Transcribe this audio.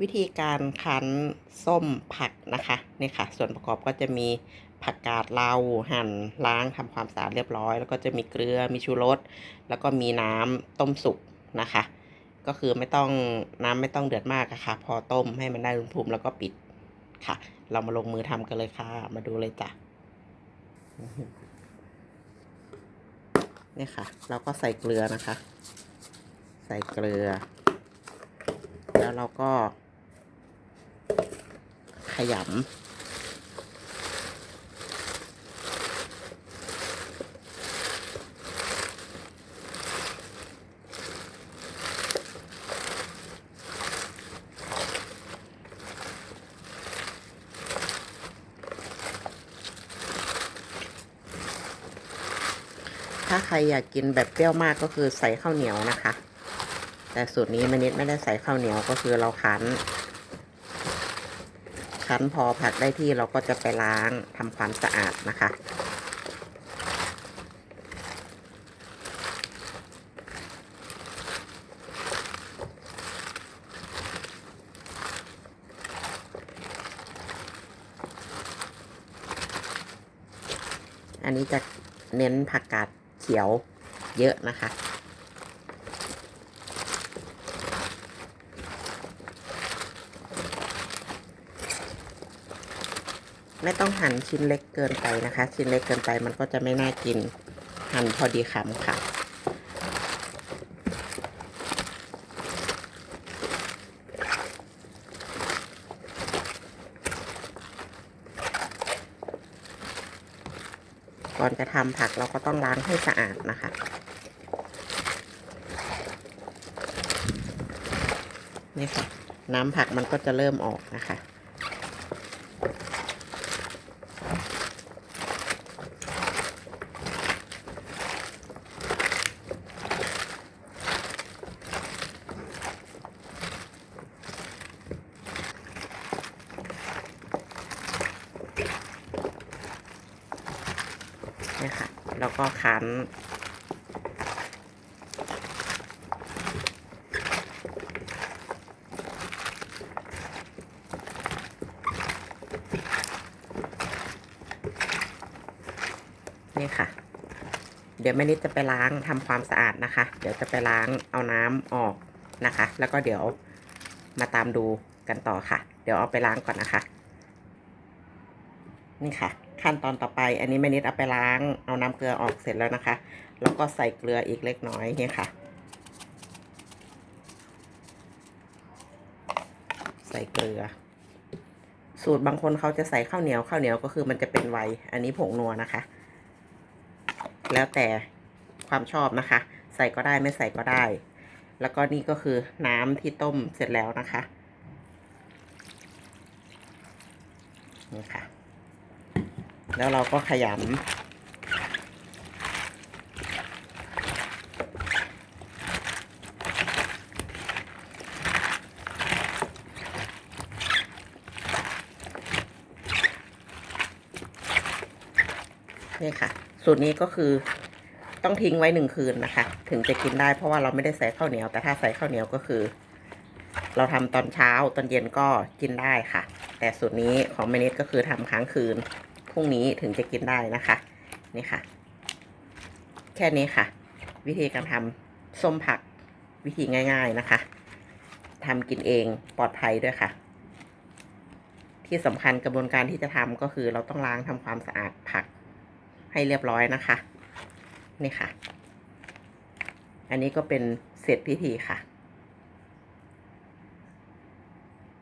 วิธีการคั้นส้มผักนะคะนี่ค่ะ ส่วนประกอบก็จะมีผักกาดเราหั่นล้างทำความสะอาดเรียบร้อย แล้วก็จะมีเกลือมีชูรสแล้วก็มีน้ำต้มสุกนะคะ ก็คือไม่ต้องน้ำไม่ต้องเดือดมากะค่ะ พอต้มให้มันได้อุณหภูมิแล้วก็ปิดค่ะ เรามาลงมือทำกันเลยค่ะ มาดูเลยจ้ะนี่ค่ะ เราก็ใส่เกลือนะคะ ใส่เกลือแล้วเราก็ ขยำถ้าใครอยากกินแบบเปรี้ยวมากก็คือใส่ข้าวเหนียวนะคะ แต่สูตรนี้มนิดไม่ได้ใส่ข้าวเหนียวก็คือเราคั้น คั้นพอผักได้ที่เราก็จะไปล้างทำความสะอาดนะคะอันนี้จะเน้นผักกาดเขียวเยอะนะคะ ไม่ต้องหั่นชิ้นเล็กเกินไปนะคะ ชิ้นเล็กเกินไปมันก็จะไม่น่ากิน หั่นพอดีคำค่ะ ก่อนจะทำผักเราก็ต้องล้างให้สะอาดนะคะนี่ค่ะน้ำผักมันก็จะเริ่มออกนะคะ นี่ค่ะ แล้วก็คั้นนี่ค่ะ เดี๋ยวแม่นิดจะไปล้างทำความสะอาดนะคะ เดี๋ยวจะไปล้างเอาน้ำออกนะคะ แล้วก็เดี๋ยวมาตามดูกันต่อค่ะ เดี๋ยวเอาไปล้างก่อนนะคะ นี่ค่ะ ขั้นตอนต่อไป อันนี้แม่นิดเอาไปล้าง เอาน้ำเกลือออกเสร็จแล้วนะคะ แล้วก็ใส่เกลืออีกเล็กน้อยเนี่ยค่ะ ใส่เกลือ สูตรบางคนเขาจะใส่ข้าวเหนียวข้าวเหนียวก็คือมันจะเป็นไวอันนี้ผงนัวนะคะ แล้วแต่ความชอบนะคะ ใส่ก็ได้ไม่ใส่ก็ได้ แล้วก็นี่ก็คือน้ำที่ต้มเสร็จแล้วนะคะนี่ค่ะ แล้วเราก็ขยำนี่ค่ะ สูตรนี้ก็คือต้องทิ้งไว้หนึ่งคืนนะคะ ถึงจะกินได้เพราะว่าเราไม่ได้ใส่ข้าวเหนียว แต่ถ้าใส่ข้าวเหนียวก็คือ เราทำตอนเช้าตอนเย็นก็กินได้ค่ะ แต่สูตรนี้ของเมนิดก็คือทำค้างคืน รุ่งนี้ถึงจะกินได้นะคะ นี่ค่ะ แค่นี้ค่ะ วิธีการทำส้มผักวิธีง่าย ๆนะคะทำกินเองปลอดภัยด้วยค่ะ ที่สำคัญกระบวนการที่จะทำก็คือเราต้องล้างทำความสะอาดผักให้เรียบร้อยนะคะ นี่ค่ะ อันนี้ก็เป็นเสร็จพิธีค่ะ